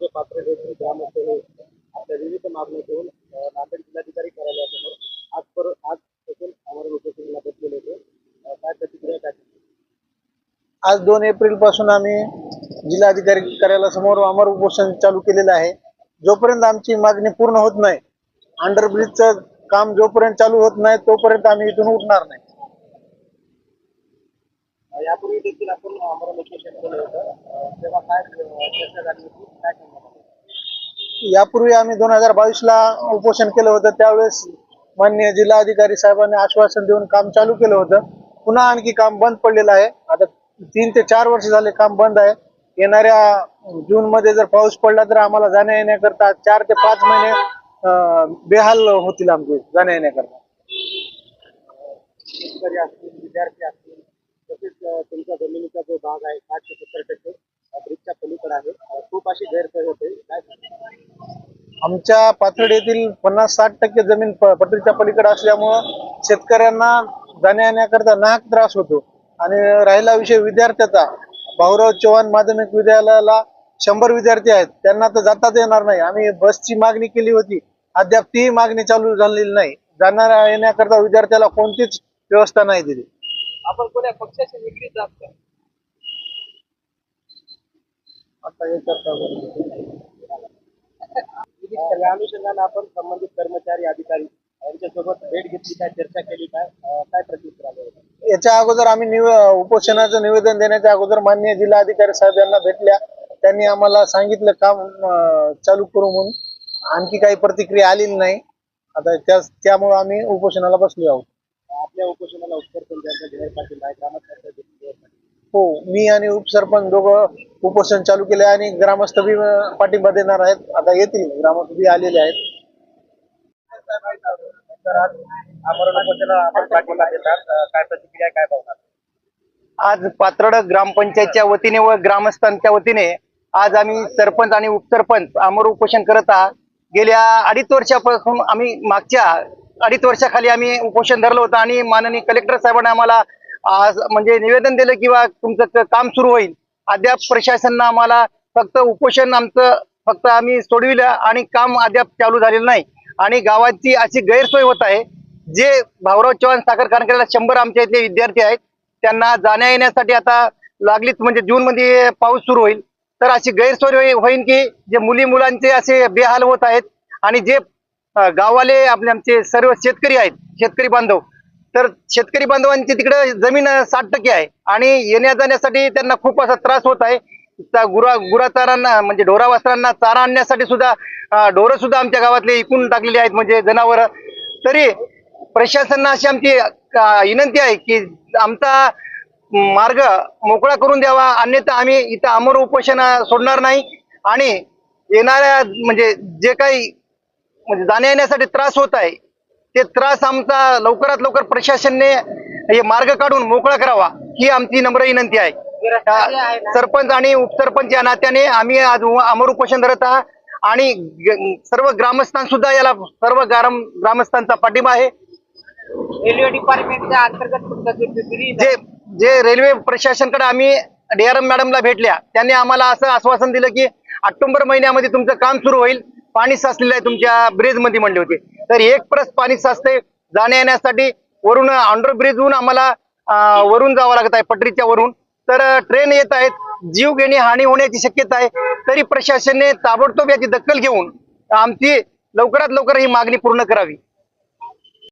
होते पात्र देखील ग्रामस्थ हे आपल्या विविध मागण्या घेऊन नांदेड जिल्हाधिकारी कार्यालयासमोर आज पर आज देखील आम्हाला उपोषणाला बसलेले होते. काय प्रतिक्रिया काय आज दोन एप्रिलपासून आम्ही जिल्हाधिकारी कार्यालयासमोर अमर उपोषण चालू केलेलं आहे. जोपर्यंत आमची मागणी पूर्ण होत नाही अंडरब्रिजचं काम जोपर्यंत चालू होत नाही तोपर्यंत आम्ही इथून उठणार नाही. यापूर्वी देखील आपण आम्हाला लोकेशन केलं होतं. तेव्हा काय चर्चा झाली होती? काय सांगणार? यापूर्वी आम्ही दोन हजार बावीस ला उपोषण केलं होतं. त्यावेळेस माननीय जिल्हाधिकारी साहेबांनी आश्वासन देऊन काम चालू केलं होतं. पुन्हा आणखी काम बंद पडलेलं आहे. आता तीन ते चार वर्ष झाले काम बंद आहे. येणाऱ्या जून मध्ये जर पाऊस पडला तर आम्हाला जाण्या येण्याकरता चार ते पाच महिने बेहाल होतील आमचे जाण्या येण्याकरता. शेतकरी असतील विद्यार्थी असतील तसेच जमिनीचा जो भाग आहे साठ ते सत्तर टक्के ब्रिजच्या पलीकडे आहे. खूप अशी गैरसोय होते. काय आमच्या पाथर्ड येथील पन्नास साठ टक्के जमीन पटरीच्या पलीकडे असल्यामुळं शेतकऱ्यांना जाण्या येण्याकरता नाहक त्रास होतो. आणि राहिला विषय विद्यार्थ्याचा. भाऊराव चव्हाण माध्यमिक विद्यालयाला शंभर विद्यार्थी आहेत. त्यांना तर जाताच येणार नाही. आम्ही बसची मागणी केली होती. अद्याप ती मागणी चालू झालेली नाही. जाणाऱ्या येण्याकरता विद्यार्थ्याला कोणतीच व्यवस्था नाही दिली. आपण कोण्या पक्षाच्या विक्रीत जात का? आता हे करता या अनुषंगाने आपण संबंधित कर्मचारी अधिकारी यांच्यासोबत भेट घेतली काय चर्चा केली काय काय प्रतिक्रिया? याच्या अगोदर आम्ही निव उपोषणाचं निवेदन देण्याच्या अगोदर माननीय जिल्हाधिकारी साहेब यांना भेटल्या. त्यांनी आम्हाला सांगितलं काम चालू करू म्हणून. आणखी काही प्रतिक्रिया आलेली नाही. आता त्या त्यामुळे आम्ही उपोषणाला बसलो आहोत. उपोषणाला पाटील आहे ग्रामस्थ हो मी आणि उपसरपंच दोघं उपोषण चालू केले आणि ग्रामस्थ बी पाठिंबा देणार आहेत. आता येतील ग्रामस्थ बी आलेले आहेत. तर आज आमरण उपोषणाला आपण पाठिंबा देतात अ, काय प्रतिक्रिया काय पाहतात आज पात्रड ग्रामपंचायतच्या वतीने व ग्रामस्थांच्या वतीने आज आम्ही सरपंच आणि उपसरपंच अमर उपोषण करत आहात गेल्या अडीच वर्षापासून आम्ही मागच्या अडीच वर्षाखाली आम्ही उपोषण धरलं होतं आणि माननीय कलेक्टर साहेबांनी आम्हाला म्हणजे निवेदन दिलं किंवा तुमचं काम सुरू होईल. अद्याप प्रशासनानं आम्हाला फक्त उपोषण आमचं फक्त आम्ही सोडविलं आणि काम अद्याप चालू झालेलं नाही. आणि गावाची अशी गैरसोय होत आहे. जे भाऊराव चव्हाण साखर कारखान्याला शंभर आमच्या इथले विद्यार्थी आहेत त्यांना जाण्या येण्यासाठी आता लागलीच म्हणजे जून मध्ये पाऊस सुरू होईल. तर अशी गैरसोय होईल की जे मुली मुलांचे असे बेहाल होत आहेत आणि जे गावाले आपले आमचे सर्व शेतकरी आहेत शेतकरी बांधव. तर शेतकरी बांधवांची तिकडे जमीन साठ टक्के आहे आणि येण्या जाण्यासाठी त्यांना खूप असा त्रास होत आहे. त्या गुरा गुराचारांना म्हणजे ढोरा वासरांना चारा आणण्यासाठी सुद्धा ढोरं सुद्धा आमच्या गावातले इकून टाकलेली आहेत म्हणजे जनावर. तरी प्रशासनाला अशी आमची विनंती आहे की आमचा मार्ग मोकळा करून द्यावा अन्यथा आम्ही इथं अमर उपोषण सोडणार नाही. आणि येणाऱ्या म्हणजे जे काही म्हणजे जाण्या येण्यासाठी त्रास होत आहे. ते त्रास आमचा लवकरात लवकर प्रशासनने हे मार्ग काढून मोकळा करावा ही आमची नम्र विनंती आहे. सरपंच आणि उपसरपंच या नात्याने आम्ही आज अमर उपोषण धरत आहात आणि सर्व ग्रामस्थां सुद्धा याला सर्व ग्राम ग्रामस्थांचा पाठिंबा आहे. रेल्वे डिपार्टमेंटच्या अंतर्गत जे जे रेल्वे प्रशासनकडे आम्ही डीआरएम मॅडमला भेटल्या त्यांनी आम्हाला असं आश्वासन दिलं की ऑक्टोबर महिन्यामध्ये तुमचं काम सुरू होईल. पाणी साचलेलं आहे तुमच्या ब्रिजमध्ये म्हणले होते. तर एक प्रस पाणी साचते जाण्या येण्यासाठी वरून अंडर ब्रिजहून आम्हाला वरून जावं लागत आहे पटरीच्या वरून. तर ट्रेन येत आहेत जीव घेणे हानी होण्याची शक्यता आहे. तरी प्रशासनाने ताबडतोब याची दखल घेऊन आमची लवकरात लवकर ही मागणी पूर्ण करावी.